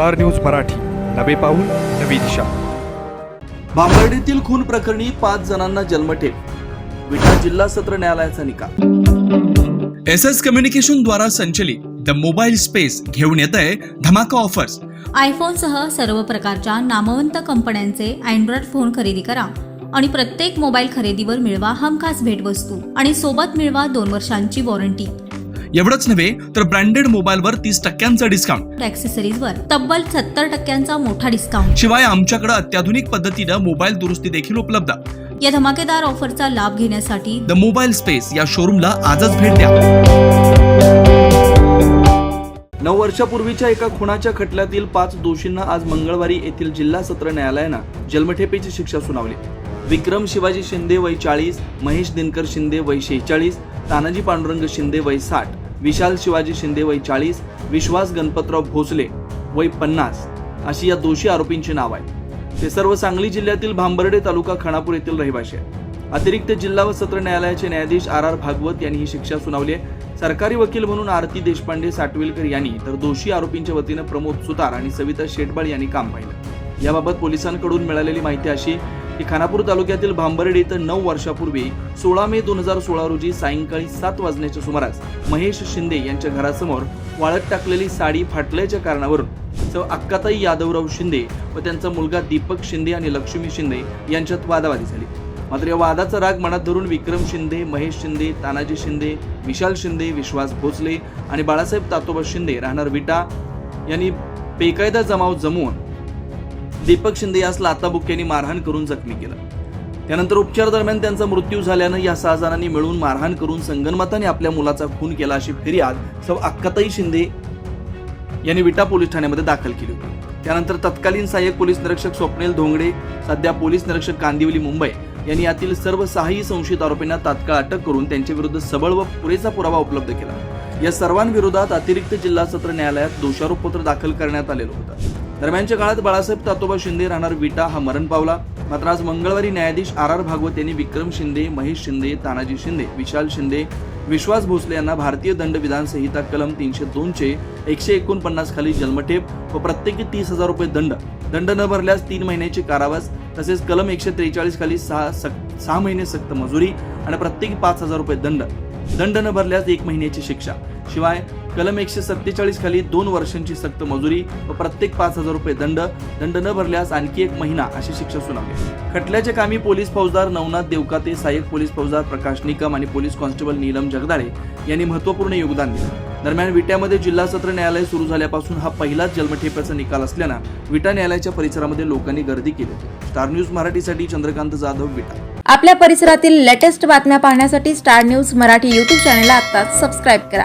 Star news Marathi. नवे पाऊल नवी दिशा. भांबर्डीतील खून प्रकरणी पाच जणांना जन्मठेप. विटा जिल्हा सत्र न्यायालयाचा निकाल. एस एस कम्युनिकेशन द्वारा संचलित द मोबाईल स्पेस घेऊन येत आहे धमाका ऑफर्स. आयफोनसह सर्व प्रकारच्या नामवंत कंपन्यांचे अँड्रॉइड फोन खरेदी करा आणि प्रत्येक मोबाईल खरेदीवर मिळवा हमखास भेटवस्तू आणि सोबत मिळवा दोन वर्षांची वॉरंटी. एवढंच नव्हे तर ब्रँडेड मोबाईलवर तीस टक्क्यांचा डिस्काउंट ॲक्सेसरीजवर तब्बल सत्तर टक्क्यांचा मोठा डिस्काउंट शिवाय आमच्याकडे अत्याधुनिक पद्धतीनं मोबाईल दुरुस्ती देखील उपलब्ध. या धमाकेदार ऑफरचा लाभ घेण्यासाठी द मोबाईल स्पेस या शोरूमला आजच भेट द्या. नऊ वर्षापूर्वीच्या एका खुनाच्या खटल्यातील पाच दोषींना आज मंगळवारी येथील जिल्हा सत्र न्यायालयानं जन्मठेपेची शिक्षा सुनावली. विक्रम शिवाजी शिंदे वय चाळीस महेश दिनकर शिंदे वय शेहेचाळीस तानाजी पांडुरंग शिंदे वय साठ विशाल शिवाजी शिंदे वय चाळीस विश्वास गणपतराव भोसले वय पन्नास अशी या दोषी आरोपींची नाव आहे ते सर्व सांगली जिल्ह्यातील भांबर्डे तालुका खानापूर येथील रहिवाशी आहेत. अतिरिक्त जिल्हा व सत्र न्यायालयाचे न्यायाधीश आर आर भागवत यांनी ही शिक्षा सुनावली आहे. सरकारी वकील म्हणून आरती देशपांडे साटविलकर यांनी तर दोषी आरोपींच्या वतीनं प्रमोद सुतार आणि सविता शेटबाळ यांनी काम पाहिलं. याबाबत पोलिसांकडून मिळालेली माहिती अशी की खानापूर तालुक्यातील भांबर्डे इथं नऊ वर्षापूर्वी सोळा मे दोन हजार सोळा रोजी सायंकाळी सात वाजण्याच्या सुमारास महेश शिंदे यांच्या घरासमोर वाळत टाकलेली साडी फाटल्याच्या कारणावरून सौ अक्काताई यादवराव शिंदे व त्यांचा मुलगा दीपक शिंदे आणि लक्ष्मी शिंदे यांच्यात वादावादी झाली. मात्र या वादाचा राग मनात धरून विक्रम शिंदे महेश शिंदे तानाजी शिंदे विशाल शिंदे विश्वास भोसले आणि बाळासाहेब तातोबा शिंदे राहणार विटा यांनी बेकायदा जमाव जमवून दीपक शिंदे यास लाताबुक्क्यांनी मारहाण करून जखमी केलं. त्यानंतर उपचार दरम्यान त्यांचा मृत्यू झाल्यानं या सहा जणांनी मिळून मारहाण करून संगनमताने आपल्या मुलाचा खून केला अशी फिर्याद सौ अक्काताई शिंदे यांनी विटा पोलीस ठाण्यामध्ये दाखल केली होती. त्यानंतर तत्कालीन सहाय्यक पोलीस निरीक्षक स्वप्नील धोंगडे सध्या पोलीस निरीक्षक कांदिवली मुंबई यांनी यातील सर्व सहाही संशयित आरोपींना तात्काळ अटक करून त्यांच्या विरुद्ध सबळ व पुरेसा पुरावा उपलब्ध केला. या सर्वांविरोधात अतिरिक्त जिल्हा सत्र न्यायालयात दोषारोपपत्र दाखल करण्यात आलेलं होतं. दरम्यानच्या काळात बाळासाहेब तातोबा शिंदे राहणार विटा हा मरण पावला. मात्र आज मंगळवारी न्यायाधीश आर आर भागवत यांनी विक्रम शिंदे महेश शिंदे तानाजी शिंदे विशाल शिंदे विश्वास भोसले यांना भारतीय दंड विधान संहिता कलम तीनशे दोनचे एकशे एकोणपन्नास खाली जन्मठेप व प्रत्येकी तीस हजार रुपये दंड. दंड न भरल्यास तीन महिन्याचे कारावास तसेच कलम एकशे त्रेचाळीस खाली सहा सक सहा महिने सक्त मजुरी आणि प्रत्येकी पाच हजार रुपये दंड. दंड न भरल्यास एक महिन्याची शिक्षा. शिवाय कलम एकशे सत्तेचाळीस खाली दोन वर्षांची सक्त मजुरी व प्रत्येक पाच हजार रुपये दंड दंड न भरल्यास आणखी एक महिना अशी शिक्षा सुनावली. खटल्याच्या कामी पोलीस फौजदार नवनाथ देवकाते सहाय्यक पोलीस फौजदार प्रकाश निकम आणि पोलीस कॉन्स्टेबल नीलम जगदाळे यांनी महत्त्वपूर्ण योगदान दिलं. दरम्यान विट्यामध्ये जिल्हा सत्र न्यायालय सुरू झाल्यापासून हा पहिलाच जन्मठेप्याचा निकाल असल्यानं विटा न्यायालयाच्या परिसरामध्ये लोकांनी गर्दी केली स्टार न्यूज मराठीसाठी चंद्रकांत जाधव विटा. आपल्या परिसरातील लेटेस्ट बातम्या पाहण्यासाठी स्टार न्यूज मराठी यूट्यूब चॅनलला आता सबस्क्राईब करा.